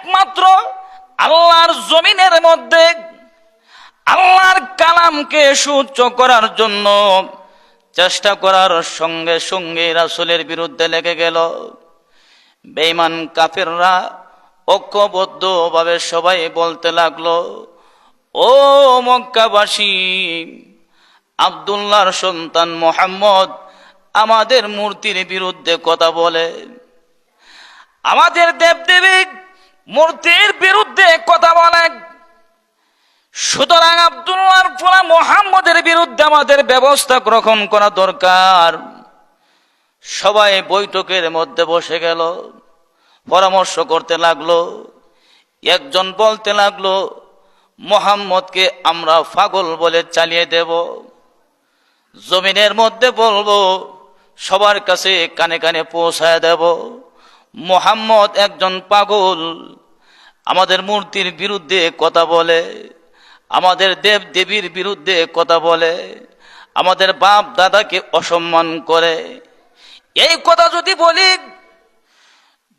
একমাত্র আল্লাহর জমিনের মধ্যে আল্লাহর কালামকে সুচ্চ করার জন্য চেষ্টা করার সঙ্গে সঙ্গে রাসুলের বিরুদ্ধে লেগে গেল। বেঈমান কাফেররা ঐক্যবদ্ধভাবে সবাই বলতে লাগল, ও মক্কাবাসী, আবদুল্লাহর সন্তান মোহাম্মদ আমাদের মূর্তির বিরুদ্ধে কথা বলে। আমাদের দেবদেবী মূর্তির বিরুদ্ধে কথা বলে। সুতরাং আবদুল্লাহর ফোলা মোহাম্মদের বিরুদ্ধে আমাদের ব্যবস্থা গ্রহণ করা দরকার। সবাই বৈঠকের মধ্যে বসে গেল, পরামর্শ করতে লাগল, একজন বলতে লাগল, মোহাম্মদকে আমরা পাগল বলে চালিয়ে দেব। জমিনের মধ্যে বলব, সবার কাছে কানে কানে পৌঁছায় দেব। মোহাম্মদ একজন পাগল আমাদের মূর্তির বিরুদ্ধে কথা বলে, আমাদের দেব দেবীর বিরুদ্ধে কথা বলে, আমাদের বাপ দাদাকে অসম্মান করে। এই কথা যদি বলি,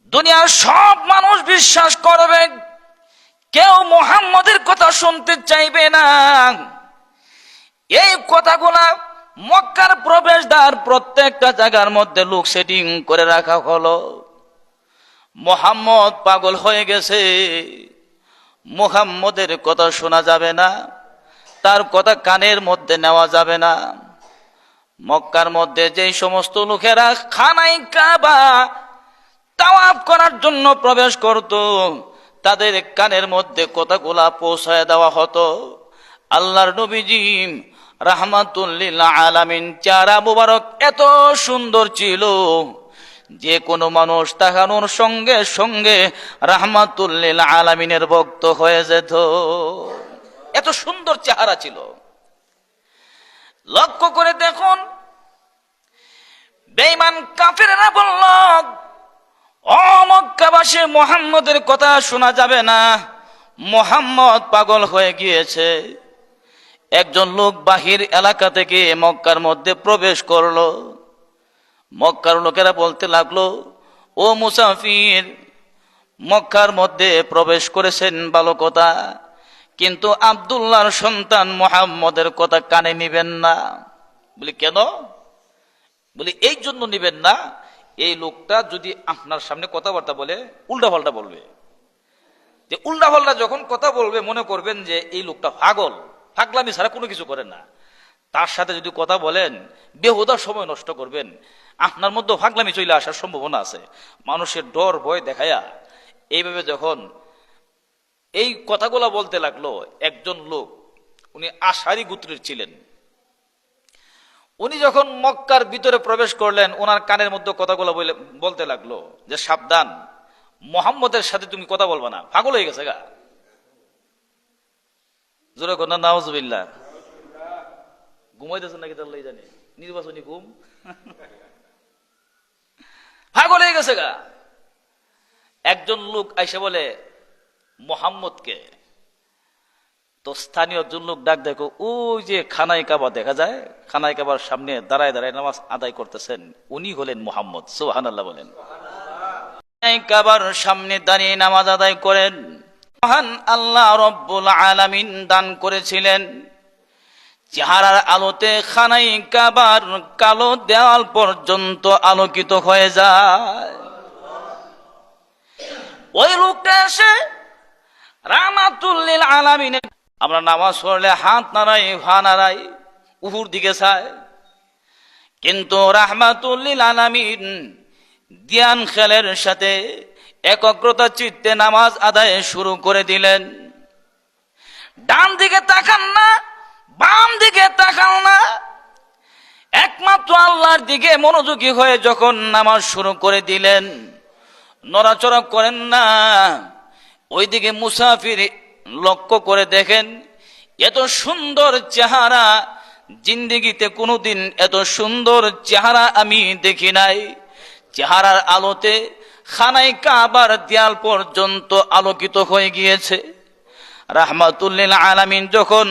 দুনিয়ার সব মানুষ বিশ্বাস করবে, কেউ মোহাম্মদের কথা শুনতে চাইবে না। এই কথাগুলা মক্কার প্রবেশদ্বার প্রত্যেকটা জায়গার মধ্যে লোক সেটিং করে রাখা হলো। মোহাম্মদ পাগল হয়ে গেছে। মোহাম্মদের কথা শোনা যাবে না, তার কথা কানের মধ্যে নেওয়া যাবে না। মক্কার মধ্যে যেই সমস্ত লোকেরা খানাই কাবা তাওয়াফ করার জন্য প্রবেশ করত, তাদের কানের মধ্যে কথাগুলা পৌঁছায় দেওয়া হতো। আল্লাহর নবীজি রাহমাতুল্লিল আলামিন চারা মুবারক এত সুন্দর ছিল। যে কোনো মানুষ তাহানোর সঙ্গে সঙ্গে রাহমাতুল্লিল আলামিনের ভক্ত হয়ে যেত। এত সুন্দর চেহারা ছিল। লক্ষ্য করে দেখুন, বেঈমান কাফেরেরা বলল অমক্কাবাসী মোহাম্মদের কথা শোনা যাবে না। মোহাম্মদ পাগল হয়ে গিয়েছে। একজন লোক বাহির এলাকা থেকে মক্কার মধ্যে প্রবেশ করল। মক্কার লোকেরা বলতে লাগল, ও মুসাফির, মক্কার মধ্যে প্রবেশ করেছেন ভালো কথা, কিন্তু আবদুল্লাহর সন্তান মোহাম্মদের কথা কানে নিবেন না। বলি, কেন? বলি, এই জন্য নিবেন না, এই লোকটা যদি আপনার সামনে কথাবার্তা বলে উল্টা পাল্টা বলবে। যে উল্টা পাল্টা যখন কথা বলবে, মনে করবেন যে এই লোকটা পাগল, পাগলামি ছাড়া কোনো কিছু করেন না। তার সাথে যদি কথা বলেন, বেহুদা সময় নষ্ট করবেন। আপনার মধ্যে ফাগলামি চলে আসার সম্ভাবনা আছে। মানুষের ডর, ভয় দেখায়া এইভাবে যখন এই কথাগুলো বলতে লাগল একজন লোক, উনি আশারি গুত্রের ছিলেন। উনি যখন মক্কার ভিতরে প্রবেশ করলেন ওনার কানের মধ্যে কথাগুলো বলে বলতে লাগল যে, সাবধান, মোহাম্মদের সাথে তুমি কথা বলবা না। পাগল হয়ে গেছে গা। জোরে কোন নাওজবিল্লা ঘুমাইতেছেন নাকি তার জানে? নির্বাচনী ঘুম। পাগল হয়ে গেছে গা। একজন লোক আইসে বলে, মোহাম্মদকে। তো স্থানীয় একজন লোক ডাক দেখো, ওই যে খানাই কাবা দেখা যায়, খানাই কাবার সামনে দাঁড়ায় দাঁড়ায় নামাজ আদায় করতেছেন। উনি হলেন মোহাম্মদ। সোহান আল্লাহ বলেন কাবার সামনে দাঁড়িয়ে নামাজ আদায় করেন। মহান আল্লাহ রব্বুল আলামিন দান করেছিলেন। চেহারার আলোতে খানাই কাবার কালো দেওয়াল পর্যন্ত আলোকিত হয়ে যায়। ওই লোকটা এসে রামাতুল্লিল আলামিনের আমরা নামাজ পড়লে হাত নাড়াই ভা নাড়াই, উহুর দিকে চায় কিন্তু রাহমাতুল্লিল আলামিন ধ্যান খেলের সাথে একগ্রতা চিত্তে নামাজ আদায় শুরু করে দিলেন। ডান দিকে তাকান না বাম দিকে তাকান না। একমাত্র আল্লাহর দিকে মনোযোগী হয়ে যখন নামাজ শুরু করে দিলেন, নড়াচড়া করেন না। ওইদিকে মুসাফির লক্ষ্য করে দেখেন, এত সুন্দর চেহারা, জিন্দিগিতে কোনোদিন এত সুন্দর চেহারা আমি দেখি নাই। চেহারার আলোতে খানাই কাবার দেয়াল পর্যন্ত আলোকিত হয়ে গিয়েছে। রাহমাতুল্লিল আলামিন যখন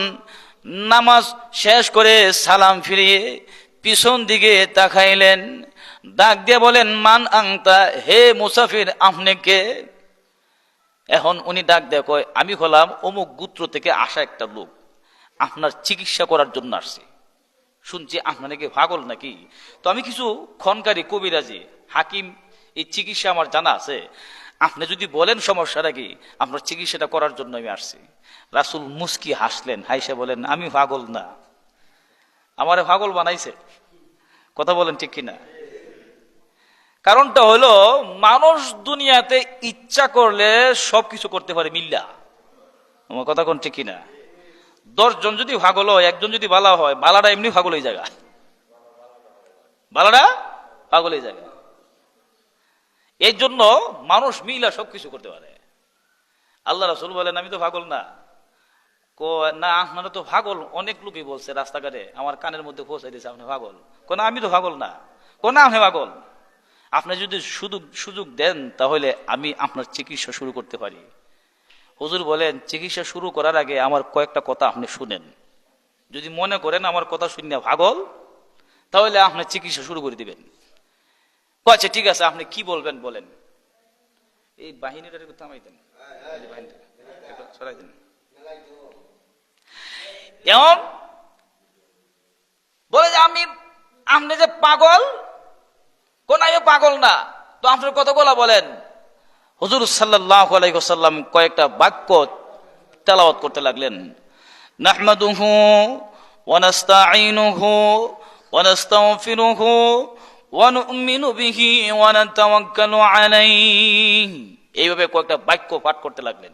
নামাজ শেষ করে সালাম ফিরিয়ে পিছন দিকে তাকাইলেন। ডাক দিয়ে বলেন, মান আংতা? হে মুসাফির, আপনি কে? এখন উনি ডাক দেয় কয়, আমি হলাম অমুক গুত্র থেকে আসা একটা লোক। আপনার চিকিৎসা করার জন্য আসছি। শুনছি আপনার নাকি পাগল নাকি? তো আমি কিছু খনকারী কবিরাজি, হাকিম, এই চিকিৎসা আমার জানা আছে। আপনি যদি বলেন সমস্যাটা কি, আপনার চিকিৎসাটা করার জন্য আমি আসছি। রাসুল মুস্কি হাসলেন, হাইসে বলেন, আমি পাগল না। আমারে পাগল বানাইছে। কথা বলেন ঠিক কিনা? কারণটা হলো, মানুষ দুনিয়াতে ইচ্ছা করলে সবকিছু করতে পারে, মিল্লা। আমার কথা কোন ঠিক কিনা? দশজন যদি ভাগল হয়, একজন যদি বালা হয়, বালাটা এমনি ভাগল এই জায়গা বালাটা পাগল এই জায়গা এই জন্য মানুষ মিলা সবকিছু করতে পারে। আল্লাহ রাসুল বলেন, আমি তো ভাগল না। কো না, আপনারা তো ভাগল অনেক লোকই বলছে রাস্তাঘাটে, আমার কানের মধ্যে পৌঁছাই দিয়েছে আপনি ভাগল কোন আমি তো ভাগল না। কো কোন আপনি ভাগল আপনি যদি শুধু সুযোগ দেন, তাহলে আমি আপনার চিকিৎসা শুরু করতে পারি। হুজুর বলেন, চিকিৎসা শুরু করার আগে আমার কয়েকটা কথা আপনি শুনেন। যদি মনে করেন আমার কথা শুনে ভাগল তাহলে আপনি চিকিৎসা শুরু করে দিবেন। আচ্ছা ঠিক আছে, আপনি কি বলবেন, বলেন। এই বাহিনীটা থামাই দেন সরাই দেন। এমন বলে যে আমি, আপনি যে পাগল কোন আমি পাগল না, তো আপনার কতগুলা বলেন। হুজুর সাল্লাহ আলাইসাল্লাম কয়েকটা বাক্য তেলাওয়াত করতে লাগলেন। নাহমাদুহু ওয়ানাস্তাঈনুহু ওয়ানাস্তাগফিরুহু ওয়ানুমিনু বিহি ওয়ানাতাওয়াক্কালু আলাইহি। এইভাবে কয়েকটা বাক্য পাঠ করতে লাগলেন।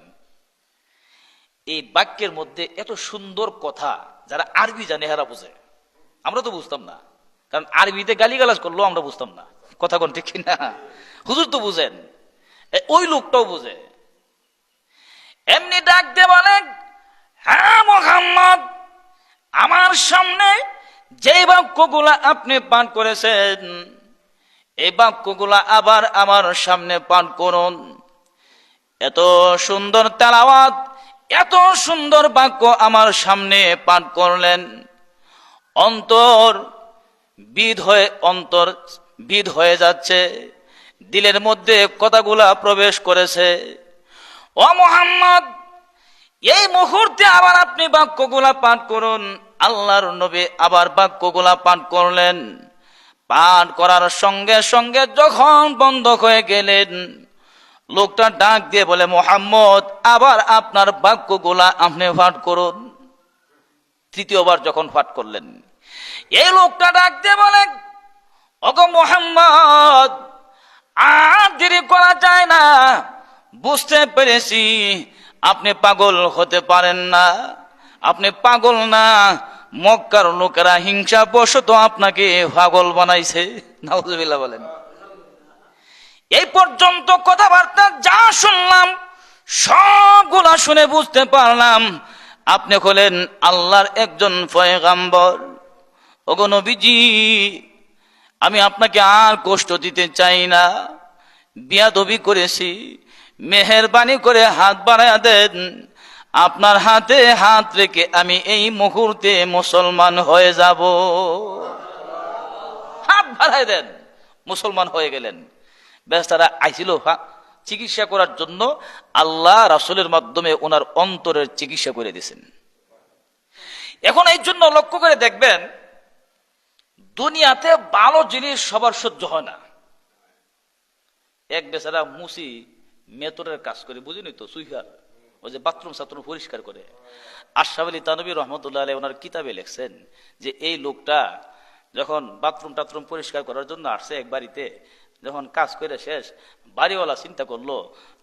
এই বাক্যের মধ্যে এত সুন্দর কথা যারা আরবি জানে হেরা বুঝে। আমরা তো বুঝতাম না। কারণ আরবিতে গালিগালাজ করলেও আমরা বুঝতাম না। কথা কোন ঠিক না হুজুর তো বুঝেন। ওই লোকটাও বুঝে। এমনি ডাক দিয়ে বলেন হ্যাঁ মোহাম্মদ, আমার সামনে যে বাক্যগুলা আপনি পান করেছেন, এই বাক্যগুলা আবার আমার সামনে পান করুন। এত সুন্দর তেলাওয়াত, এত সুন্দর বাক্য আমার সামনে পাঠ করলেন। অন্তর বিধ হয়ে, অন্তর বিধ হয়ে যাচ্ছে। দিলের মধ্যে কথাগুলা প্রবেশ করেছে। ও মোহাম্মদ, এই মুহূর্তে আবার আপনি বাক্যগুলা পাঠ করুন। আল্লাহর নবী আবার বাক্যগুলা পাঠ করলেন। পাঠ করার সঙ্গে সঙ্গে যখন বন্ধ হয়ে গেলেন, লোকটা ডাক দিয়ে বলে, মোহাম্মদ, আবার আপনার বাক্যগুলা আপনি পাঠ করুন। তৃতীয়বার যখন পাঠ করলেন, এই লোকটা ডাক দিয়ে বলে অগ মোহাম্মদ, আর দেরি করা যায় না। বুঝতে পেরেছি আপনি পাগল হতে পারেন না। আপনি পাগল না? মক্কার লোকেরা হিংসা বশত আপনাকে পাগল বানাইছে। নাউজুবিল্লাহ বলেন। এই পর্যন্ত কথাবার্তা যা শুনলাম, সবগুলা শুনে বুঝতে পারলাম, আপনি হলেন আল্লাহর একজন পয়গাম্বর। ওগো আমি আপনাকে আর কষ্ট দিতে চাই না। বিয়াদবি করেছি, মেহরবানি করে হাত বাড়াইয়া দেন। আপনার হাতে হাত রেখে আমি এই মুহূর্তে মুসলমান হয়ে যাব। হাত বাড়ায় দেন, মুসলমান হয়ে গেলেন। ব্যাস আইছিল চিকিৎসা করার জন্য আল্লাহ রাসুলের মাধ্যমে ওনার অন্তরের চিকিৎসা করে দিয়েছেন। এখন এই জন্য লক্ষ্য করে দেখবেন, দুনিয়াতে ভালো জিনিস সবার সহ্য হয় না। এক বেচারা মুসি মেতরের কাজ করে বুঝিনি তো সুইহার ওই যে বাথরুম সাথরুম পরিষ্কার করে। আশরাফ আলী তানবী রহমতুল্লাহ আলী ওনার কিতাবে লেখছেন যে এই লোকটা যখন বাথরুম টাথরুম পরিষ্কার করার জন্য আসছে এক বাড়িতে, যখন কাজ করে শেষ, বাড়িওয়ালা চিন্তা করল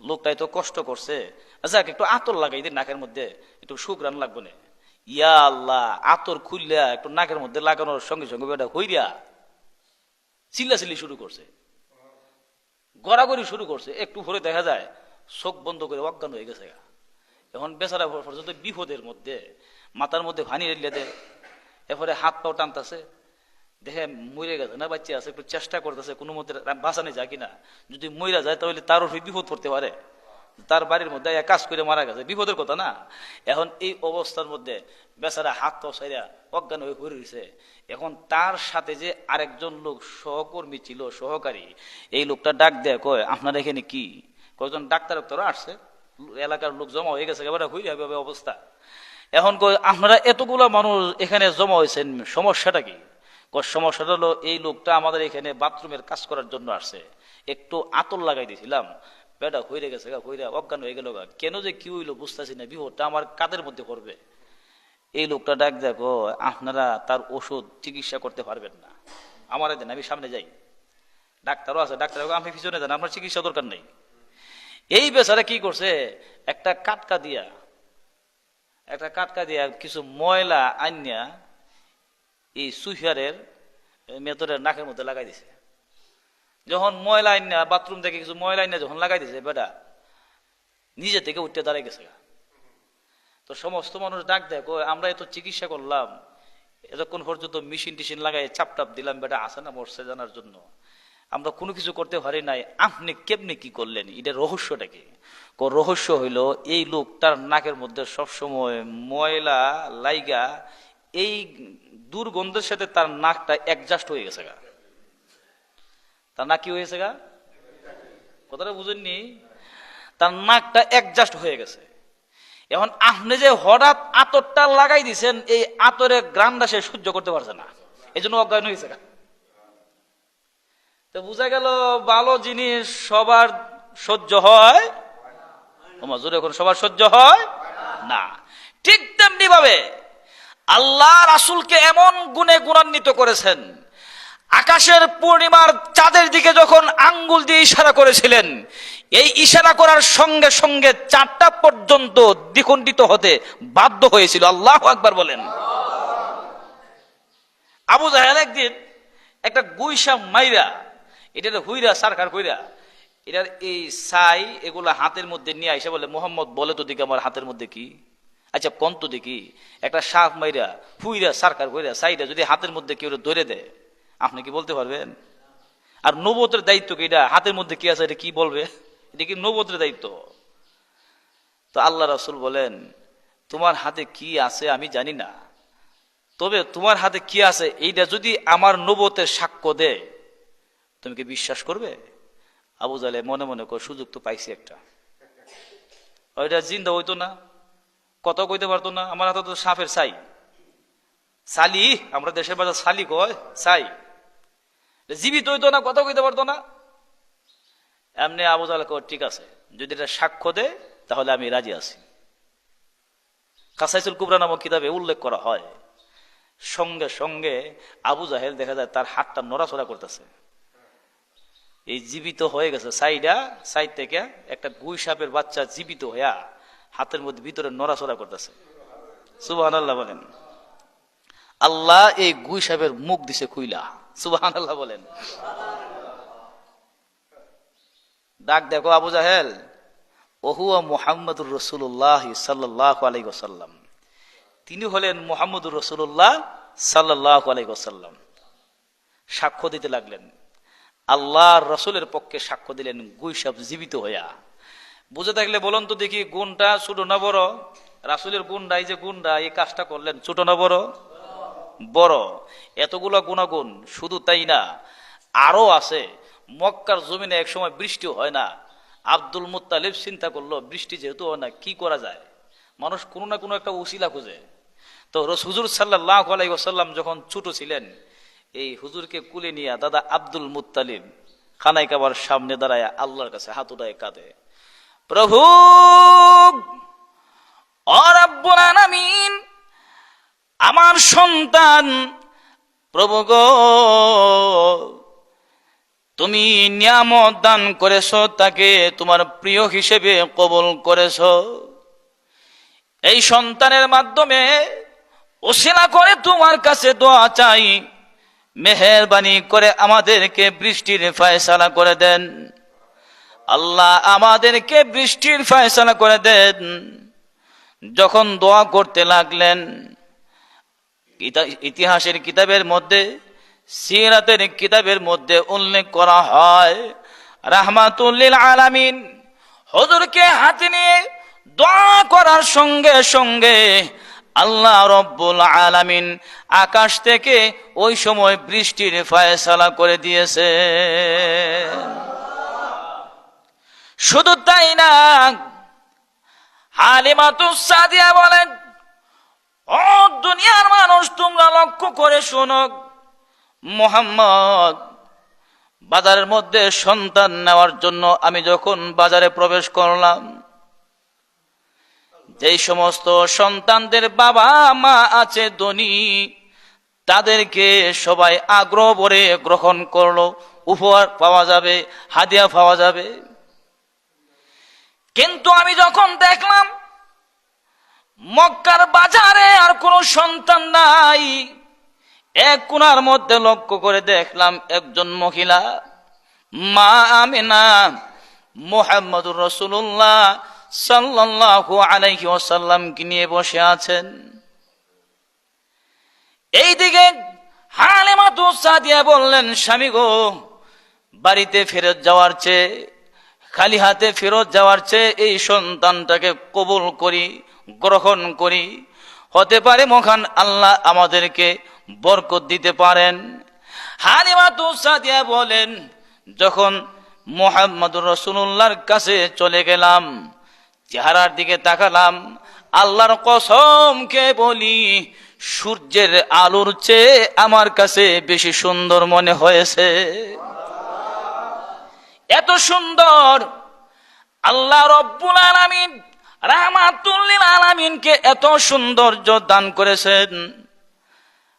লোকটাই তো কষ্ট করছে আচ্ছা একটু আতর লাগাই দিন নাকের মধ্যে, একটু সুগ্রান লাগবে না। ইয়া আল্লাহ, আতর খুললা একটু নাকের মধ্যে লাগানোর সঙ্গে সঙ্গে বেটা হইরা চিল্লাচিল্লি শুরু করছে। গড়াগড়ি শুরু করছে। একটু ভরে দেখা যায়, চোখ বন্ধ করে অজ্ঞান হয়ে গেছে গা। এখন বেচারা পর্যন্ত বিপদের মধ্যে, মাথার মধ্যে ভানি রেলিয়ে দেয়, এরপরে হাত পাও টানতেছে, দেখে মরে গেছে, না বাচ্চা আছে, একটু চেষ্টা করতেছে, কোনো মধ্যে বাঁচানো যায় কিনা। যদি মইরা যায়, তাহলে তার উপরে বিপদ পড়তে পারে। তার বাড়ির মধ্যে এক কাজ করে মারা গেছে, বিপদের কথা না? এখন এই অবস্থার মধ্যে বেচারা হাত তো সাইরা অজ্ঞান হয়ে ঘুরে রয়েছে। এখন তার সাথে যে আরেকজন লোক সহকর্মী ছিল, সহকারী, এই লোকটা ডাক দেয়, কয়, আপনার এখানে কি? কয়েকজন ডাক্তার ডাক্তারও আসছে। এলাকার লোক জমা হয়ে গেছে এবারে হবে অবস্থা। এখন আপনারা এতগুলা মানুষ এখানে জমা হয়েছেন, সমস্যাটা কি? সমস্যাটা হলো এই লোকটা আমাদের এখানে বাথরুমের কাজ করার জন্য আসছে। একটু আতর লাগাই দিয়েছিলাম বেটা হইরে গেছে গা অজ্ঞান হয়ে গেল গা। কেন যে কি হইল বুঝতেছি না, বিপদটা আমার কাদের মধ্যে পড়বে? এই লোকটা ডাক দেখো আপনারা তার ওষুধ চিকিৎসা করতে পারবেন না। আমার আমি সামনে যাই। ডাক্তারও আছে, ডাক্তার আমি পিছনে যান, আপনার চিকিৎসা দরকার নেই। এই বেচারা কি করছে? একটা কাটকা দিয়া, একটা কাটকা দিয়া কিছু ময়লা আইনিয়া এই সুইহারের মেতরের নাকের মধ্যে লাগাই দিছে। যখন ময়লা আইনা বাথরুম থেকে কিছু ময়লা আইনা যখন লাগাই দিছে, বেটা, নিজে থেকে উঠতে দাঁড়াই গেছে তো সমস্ত মানুষ ডাক দেয় আমরা এত চিকিৎসা করলাম, এতক্ষণ পর্যন্ত মেশিন টিশিন লাগাই চাপ টাপ দিলাম, বেটা আসে না মরছে জানার জন্য? আমরা কোনো কিছু করতে পারি নাই। আপনি কেমনি কি করলেন? এটা রহস্যটা কি? রহস্য হইল, এই লোকটার নাকের মধ্যে সবসময় ময়লা লাইগা, এই দুর্গন্ধের সাথে তার নাকটা অ্যাডজাস্ট হয়ে গেছে গা। তার নাক কি হয়েছে গা? কথাটা বুঝেননি? তার নাকটা অ্যাডজাস্ট হয়ে গেছে। এখন আপনি যে হঠাৎ আতরটা লাগাই দিছেন, এই আতরের গ্রামটা সে সহ্য করতে পারছে না। এই জন্য অজ্ঞান হয়েছে গা। তো বোঝা গেল ভালো জিনিস সবার সহ্য হয়? জোরে এখন সবার সহ্য হয়? না। ঠিক তেমনি ভাবে আল্লাহ রাসুলকে এমন গুণে গুণান্বিত করেছেন, আকাশের পূর্ণিমার চাঁদের দিকে যখন আঙ্গুল দিয়ে ইশারা করেছিলেন, এই ইশারা করার সঙ্গে সঙ্গে চারটা পর্যন্ত দ্বিখণ্ডিত হতে বাধ্য হয়েছিল। আল্লাহ আকবার বলেন। আবু জাহেল একদিন একটা গুইসা মাইরা এটা হুইরা সারকার কইরা এটার এই সাই এগুলা হাতের মধ্যে নিয়ে আইসা বলে, মোহাম্মদ, বলে তো দেখি আমার হাতের মধ্যে কি? আচ্ছা কোন তো দেখি। একটা সাপ মাইরা, হুইরা সারকার কইরা সাইটা যদি হাতের মধ্যে কেউ ধরে দেয়, আপনি কি বলতে পারবেন? আর নবতের দায়িত্ব কি এটা? হাতের মধ্যে কি আছে, এটা কি বলবে? এটা কি নবতের দায়িত্ব? তো আল্লাহ রাসুল বলেন, তোমার হাতে কি আছে আমি জানি না। তবে তোমার হাতে কি আছে, এইটা যদি আমার নবতের সাক্ষ্য দেয় তুমি কি বিশ্বাস করবে? আবু জালে মনে মনে কর, সুযোগ তো পাইছি একটা। ওইটা জিন্দা হইতো না কত কইতে পারতো না, আমার হাতে তো সাপের ছাই। সালি, আমরা দেশের বাজার সালি কয়, ছাই। জীবিত হইতো না, কথা কইতে পারতো না। এমনি আবু জালে কয় ঠিক আছে, যদি এটা সাক্ষ্য দেয় তাহলে আমি রাজি আছি। কাসাইসুল কুবরা নামক কিতাবে উল্লেখ করা হয়। সঙ্গে সঙ্গে আবু জাহেল দেখা যায় তার হাতটা নড়াচড়া করতেছে। এই জীবিত হয়ে গেছে, সাইডা, সাইড থেকে একটা গুই সাপের বাচ্চা জীবিত হইয়া হাতের মধ্যে ভিতরে নড়াচড়া করতেছে। সুবাহ আল্লাহ বলেন। আল্লাহ এই গুই সাপের মুখ দিছে খুইলা। সুবাহ আল্লাহ বলেন। ডাক দেখো আবু জাহেল। ওহুয়া মুহাম্মদুর রসুল্লাহ সাল্লাহ আলাই ওসাল্লাম তিনি হলেন মোহাম্মদুর রসুল্লাহ সাল্লাহ আলাই ওসাল্লাম সাক্ষ্য দিতে লাগলেন। আল্লাহর রসুলের পক্ষে সাক্ষ্য দিলেন গুইসাব জীবিত হইয়া। বুঝে থাকলে বলুন তো দেখি গুণটা ছোট না বড়? রাসুলের গুণটা, এই যে গুণটা, এই কাজটা করলেন, ছোট না বড়? বড়। এতগুলো গুণাগুণ, শুধু তাই না, আরও আছে। মক্কার জমিনে এক সময় বৃষ্টি হয় না। আব্দুল মুতালিব চিন্তা করল, বৃষ্টি যেহেতু হয় না, কি করা যায়? মানুষ কোনো না কোনো একটা উসিলা খুঁজে। তো হুজুর সাল্লাহ আলাইসাল্লাম যখন ছোট ছিলেন এই হুজুরকে কুলে নিয়ে দাদা আব্দুল মুতালিব খানাই কাবার সামনে দাঁড়ায় আল্লাহর কাছে হাত উঠায় কাঁদে। প্রভু আমার সন্তান, প্রভু গো, তুমি নিয়ামত দান করেছ, তাকে তোমার প্রিয় হিসেবে কবল করেছ। এই সন্তানের মাধ্যমে ওসিলা করে তোমার কাছে দোয়া চাই। মেহরবানি করে আমাদেরকে বৃষ্টির ফয়সালা করে দেন। আল্লাহ আমাদেরকে বৃষ্টির ফয়সালা করে দেন। যখন দোয়া করতে লাগলেন ইতিহাসের কিতাবের মধ্যে, সিরাতের কিতাবের মধ্যে উল্লেখ করা হয়, রাহমাতুল্লিল আলামিন, হজুরকে হাতে নিয়ে দোয়া করার সঙ্গে সঙ্গে আল্লাহ রব্বুল আলামিন আকাশ থেকে ওই সময় বৃষ্টির ফয়সালা করে দিয়েছে। শুধু তাই না, হালিমাতু সাদিয়া বলেন, ও দুনিয়ার মানুষ, তোমরা লক্ষ্য করে শোনো, মোহাম্মদ, বাজারের মধ্যে সন্তান নেওয়ার জন্য আমি যখন বাজারে প্রবেশ করলাম যেই সমস্ত সন্তানদের বাবা মা আছে ধনী, তাদেরকে সবাই আগ্রহ ভরে গ্রহণ করল। উপহার পাওয়া যাবে, হাদিয়া পাওয়া যাবে। কিন্তু আমি যখন দেখলাম মক্কার বাজারে আর কোনো সন্তান নাই, এক কোনার মধ্যে লক্ষ্য করে দেখলাম একজন মহিলা, মা আমিনা, মোহাম্মদুর রসুল্লাহ সাল্লাল্লাহু আলাইহি ওয়াসাল্লামকে নিয়ে বসে আছেন। এইদিকে হালেমাতু সাদিয়া বললেন, স্বামী গো, বাড়িতে ফেরত যাওয়ার চেয়ে, খালি হাতে ফেরত যাওয়ার চেয়ে এই সন্তানটাকে কবুল করি, গ্রহণ করি। হতে পারে মহান আল্লাহ আমাদেরকে বরকত দিতে পারেন। হালিমাতু সাদিয়া বলেন, যখন মোহাম্মদুর রসুল্লাহর কাছে চলে গেলাম চেহারার দিকে তাকালাম, আল্লাহর কসমকে বলি, সূর্যের আলোর চেয়ে আমার কাছে বেশি সুন্দর মনে হয়েছে। এত সুন্দর! আল্লাহ রব্বুল আলামিন, রাহমাতুল্লিল আলামিনকে এত সৌন্দর্য দান করেছেন।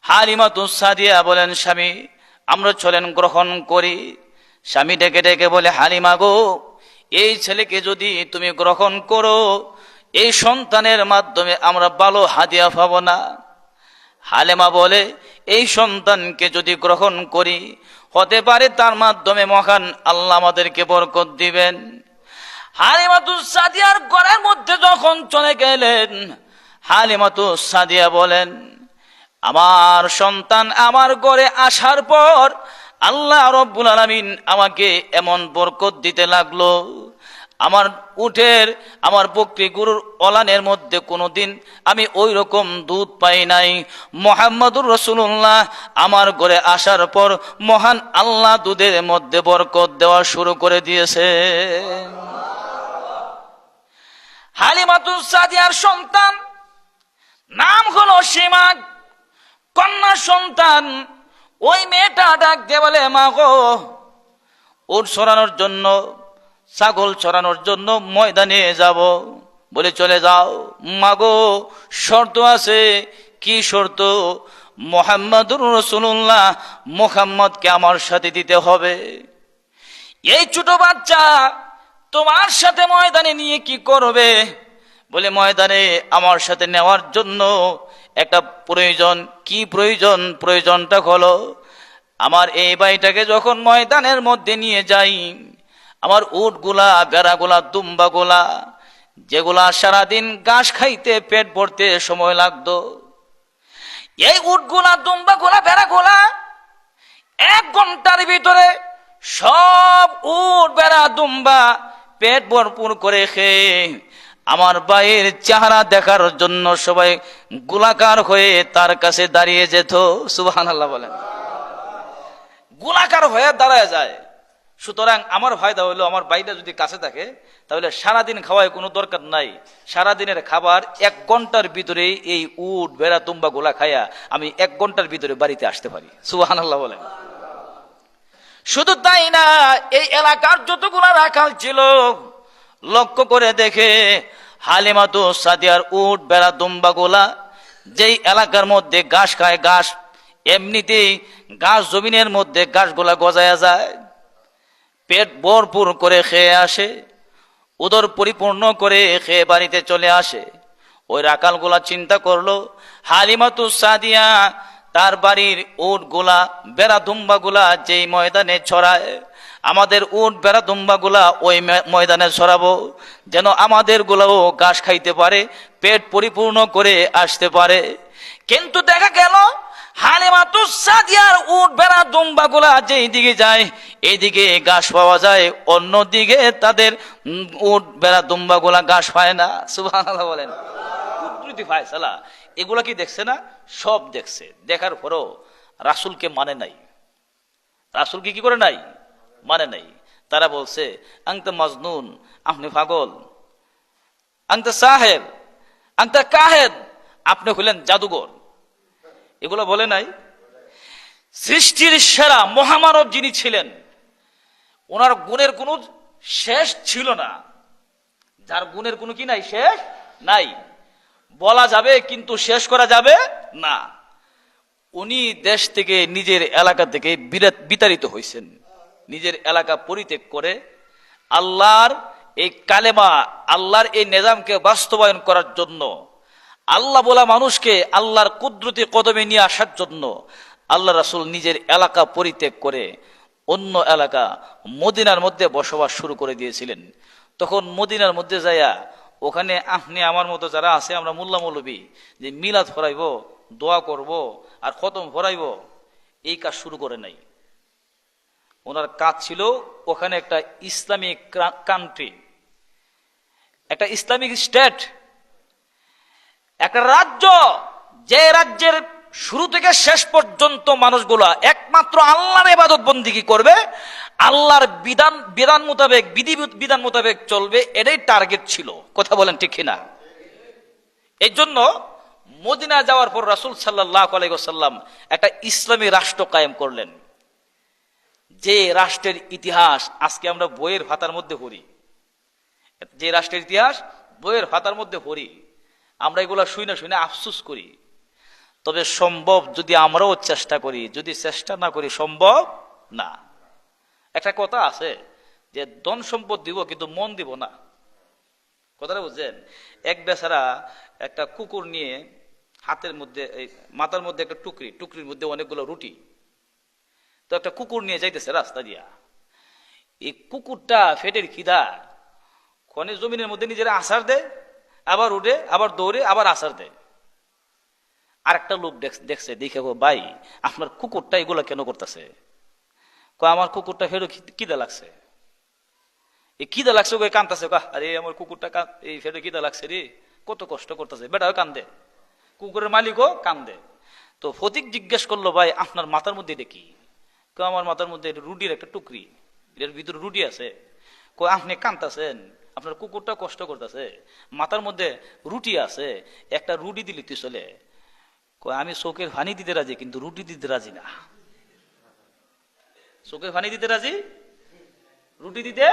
হালিমাতু সাদিয়া বলেন, স্বামী, আমরা চলেন গ্রহণ করি। স্বামী ডেকে ডেকে বলে, হালিমা গো এই ছেলেকে যদি তুমি গ্রহণ করো, এই সন্তানের মাধ্যমে আমরা ভালো হাদিয়া পাব না। হালেমা বলে, এই সন্তানকে যদি গ্রহণ করি, হতে পারে তার মাধ্যমে মহান আল্লাহ আমাদেরকে বরকত দিবেন। হালিমাতু সাদিয়ার ঘরের মধ্যে যখন চলে গেলেন হালিমাতু সাদিয়া বলেন, আমার সন্তান আমার ঘরে আসার পর আল্লাহ রব্বুল আলমিন আমাকে এমন বরকত দিতে লাগল। আমার উঠের, আমার বকরি গুরুর অলানের মধ্যে কোনো দিন আমি ওই রকম দুধ পাই নাই। মোহাম্মদুর রসুল্লাহ আমার ঘরে আসার পর মহান আল্লাহ দুধের মধ্যে বরকত দেওয়া শুরু করে দিয়েছে। হালিমাতুল সাদিয়ার সন্তান, নাম হলো সীমা। কন্যা সন্তান ওই মেয়েটা ডাক দিয়ে বলে, মা গো ওর সরানোর জন্য, ছাগল ছড়ানোর জন্য ময়দানে যাব। বলে, চলে যাও। মাগো শর্ত আছে। কি শর্ত? মোহাম্মদুর রসুল্লাহ মোহাম্মদকে আমার সাথে দিতে হবে। এই ছোট বাচ্চা তোমার সাথে ময়দানে নিয়ে কি করবে? বলে ময়দানে আমার সাথে নেওয়ার জন্য একটা প্রয়োজন, কি প্রয়োজন? প্রয়োজনটা হলো, আমার এই বাড়িটাকে যখন ময়দানের মধ্যে নিয়ে যাই, আমার উটগুলা, বেড়াগুলা, দুম্বাগুলা, যেগুলা সারাদিন ঘাস খাইতে পেট ভরতে সময় লাগতো, এই উটগুলা, দুম্বাগুলা, বেড়াগুলা, এক ঘণ্টার ভিতরে সব উট, বেড়া, দুম্বা পেট ভরপুর করে খেয়ে আমার বাইয়ের চেহারা দেখার জন্য সবাই গোলাকার হয়ে তার কাছে দাঁড়িয়ে যেত। সুবাহান আল্লাহ বলেন। গোলাকার হয়ে দাঁড়ায় যায়। সুতরাং আমার ফায়দা হলো আমার বাইটা যদি কাছে থাকে, তাহলে সারাদিন খাওয়ায় কোনো দরকার নাই। সারাদিনের খাবার এক ঘণ্টার ভিতরে এই উট বেড়া তুম্বা গোলা খায়া আমি এক ঘণ্টার ভিতরে বাড়িতে আসতে পারি। সুবাহান আল্লাহ বলেন। শুধু তাই না, এই এলাকার যতগুলা রাখাল ছিল লক্ষ্য করে দেখে হালিমাতু সাদিয়ার উট, বেড়া দুম্বা গোলা যেই এলাকার মধ্যে ঘাস খায়, ঘাস এমনিতেই ঘাস জমিনের মধ্যে ঘাসগুলা গজায়া যায়। পেট ভরপুর করে খেয়ে আসে, উদর পরিপূর্ণ করে খেয়ে বাড়িতে চলে আসে। ওই রাকালগুলা চিন্তা করল, হালিমাতু সাদিয়া তার বাড়ির উটগুলা বেড়া দুম্বা গুলা যেই ময়দানে ছড়ায় আমাদের উট, বেড়া দুম্বা গুলা ওই ময়দানে ছড়াবো, যেন আমাদের গুলাও ঘাস খাইতে পারে, পেট পরিপূর্ণ করে আসতে পারে। কিন্তু দেখা গেল যায় এইদিকে ঘাস পাওয়া যায় তাদের উট, বেড়া দুম্বা গুলা ঘাস পায় না। ফায়সালা। এগুলা কি দেখছে না? সব দেখছে। দেখার পরও রাসুলকে মানে নাই। রাসুলকে কি করে নাই? মানে নাই। তারা বলছে আংতে মজনুন, আপনি পাগল। আংতা সাহেব আংতা কাহেদ, আপনি হলেন জাদুঘর এগুলো বলে নাই। সৃষ্টির সেরা মহামানব যিনি ছিলেন, ওনার গুণের কোনো শেষ ছিল না। যার গুণের কোনো কি নাই? শেষ নাই। বলা যাবে, কিন্তু শেষ করা যাবে না। উনি দেশ থেকে, নিজের এলাকা থেকে বিতাড়িত হয়েছেন। নিজের এলাকা পরিত্যাগ করে আল্লাহর এই কালেমা, আল্লাহর এই নিজামকে বাস্তবায়ন করার জন্য, আল্লাহ বলা মানুষকে আল্লাহর কুদরতি কদমে নিয়ে আসার জন্য আল্লাহ রাসূল নিজের এলাকা পরিত্যাগ করে অন্য এলাকা মদিনার মধ্যে বসবাস শুরু করে দিয়েছিলেন। তখন মদিনার মধ্যে যাইয়া ওখানে আপনি আমার মতো যারা আছে আমরা মোল্লা মৌলবী, যে মিলাদ ফরাইব দোয়া করব আর খতম ফরাইব এই কাজ শুরু করে নাই। ওনার কাজ ছিল ওখানে একটা ইসলামিক কান্ট্রি একটা ইসলামিক স্টেট একটা রাজ্য, যে রাজ্যের শুরু থেকে শেষ পর্যন্ত মানুষগুলা একমাত্র আল্লাহর ইবাদত বন্দিগি করবে? আল্লাহর বিধান বিধান মোতাবেক, বিধি বিধান মোতাবেক চলবে, এটাই টার্গেট ছিল। কথা বলেন ঠিক কিনা? এই জন্য মদিনা যাওয়ার পর রাসুল সাল্লাহ আলাইসাল্লাম একটা ইসলামী রাষ্ট্র কায়েম করলেন। যে রাষ্ট্রের ইতিহাস, আজকে আমরা বইয়ের ভাতার মধ্যে পড়ি। যে রাষ্ট্রের ইতিহাস, বইয়ের ভাতার মধ্যে পড়ি। আমরা এগুলা শুই না, শুই আফসুস করি। তবে সম্ভব যদি আমরাও চেষ্টা করি, যদি চেষ্টা না করি, সম্ভব না। একটা কথা আছে যে ধন সম্পদ দিব কিন্তু মন দিব না। কথাটা বুঝছেন? এক বেচারা একটা কুকুর নিয়ে হাতের মধ্যে মাথার মধ্যে একটা টুকরি, টুকরির মধ্যে অনেকগুলো রুটি। তো একটা কুকুর নিয়ে যাইতেছে রাস্তা দিয়া। এই কুকুরটা ফেটের খিদা। কনে জমিনের মধ্যে নিজের আসার দেয়, আবার উঠে, আবার দৌড়ে, আবার আসার দেয়। আর একটা লোক দেখছে, দেখে ভাই, আপনার কুকুরটা এগুলো কেন করতেছে? ক আমার কুকুরটা ফেরো কিদা লাগছে। এই কিদা লাগছে ওকে কান্দাছে কা আরে, আমার কুকুরটা এই ফেরো কিদা লাগছে রে, কত কষ্ট করতেছে। বেটা ওই কান্দে। কুকুরের মালিকও কান্দে। তো ফতিক জিজ্ঞেস করল, ভাই, আপনার মাথার মধ্যে এটা কি? কো আমার মাথার মধ্যে রুটির একটা টুকরি। এর ভিতরে রুটি আছে। আপনি কান্তাছেন, আপনার কুকুরটা কষ্ট করতেছে। মাথার মধ্যে রুটি আছে, একটা রুটি দিলি তুই চলে। আমি চোখের ফানি দিতে রাজি, কিন্তু রুটি দিতে রাজি না। চোখের ফানি দিতে রাজি? রুটি দিতে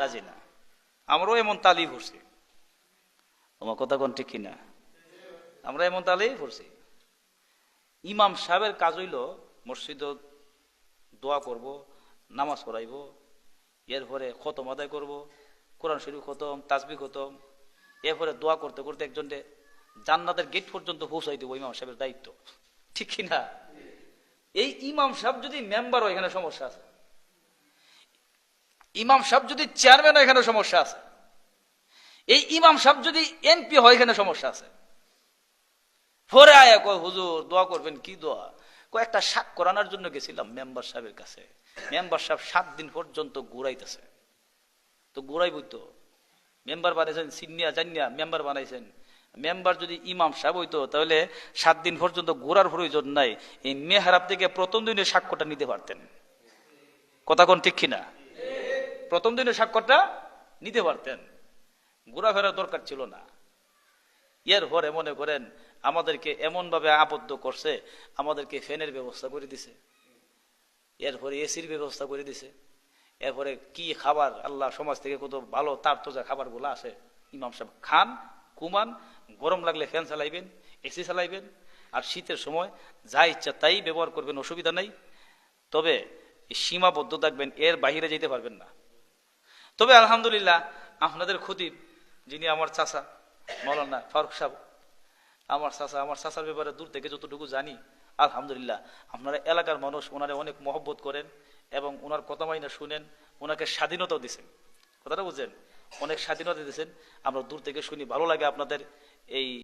রাজি না। আমরাও এমন তালি ভরছি। আমার কথা কোন ঠিক কিনা? আমরা এমন তালি ভরছি। ইমাম সাহেবের কাজ হইল মসজিদ দোয়া করব, নামাজ পড়াইব, এরপরে খতম আদায় করব, কোরআন শরীফ খতম তাসবি খতম, এরপরে দোয়া করতে করতে একজনকে জান্নাতের গেট পর্যন্ত পৌঁছাই দেবো ইমাম সাহেবের দায়িত্ব। ঠিক কিনা এই ইমাম সাহেব যদি মেম্বার এখানে সমস্যা আছে। ইমাম সাহেব যদি চেয়ারম্যান এখানে সমস্যা আছে। এই ইমাম সাহেব যদি এমপি হয়, এখানে সমস্যা আছে। পরে আয়া কয়, হুজুর, দোয়া করবেন কি দোয়া? কয় একটা শাক করানোর জন্য গেছিলাম মেম্বার সাহেবের কাছে। মেম্বার সাহেব সাত দিন পর্যন্ত ঘুরাইতেছে। তো ঘুরাইবই তো। মেম্বার বানাইছেন সিনিয়া জানিয়া মেম্বার বানাইছেন। মেম্বার যদি ইমাম সাহেব হইতো, তাহলে সাত দিন পর্যন্ত ঘোরার প্রয়োজন নাই। এই মেহরাব থেকে প্রথম দিনের সাক্ষ্যটা নিতে পারতেন। কথা কোন ঠিক কিনা? প্রথম দিনের সাক্ষ্যটা নিতে পারতেন। ঘোরাফেরার দরকার ছিল না। এর পরে মনে করেন আমাদেরকে এমন ভাবে আবদ্ধ করছে, আমাদেরকে ফ্যানের ব্যবস্থা করে দিছে। এরপরে এসির ব্যবস্থা করে দিছে। এরপরে কি খাবার, আল্লাহ সমাজ থেকে কত ভালো তার তোজা খাবারগুলো আসে ইমাম সাহেব, খান কুমান গরম লাগলে ফ্যান চালাইবেন, এসি চালাইবেন, আর শীতের সময় যা ইচ্ছা তাই ব্যবহার করবেন, অসুবিধা নাই। তবে সীমাবদ্ধ থাকবেন, এর বাইরে যেতে পারবেন না। তবে আলহামদুলিল্লাহ, আপনাদের খতিব যিনি আমার চাচা, মৌলানা ফারুক সাহেব আমার চাষা আমার চাষার ব্যাপারে দূর থেকে যতটুকু জানি, আলহামদুলিল্লাহ, আপনারা এলাকার মানুষ, ওনারা অনেক মহব্বত করেন এবং ওনার কথা মাইনা শুনেন, ওনাকে স্বাধীনতাও দিছেন। কথাটা বুঝছেন? অনেক স্বাধীনতা দিয়েছেন আমরা দূর থেকে শুনি, ভালো লাগে আপনাদের এই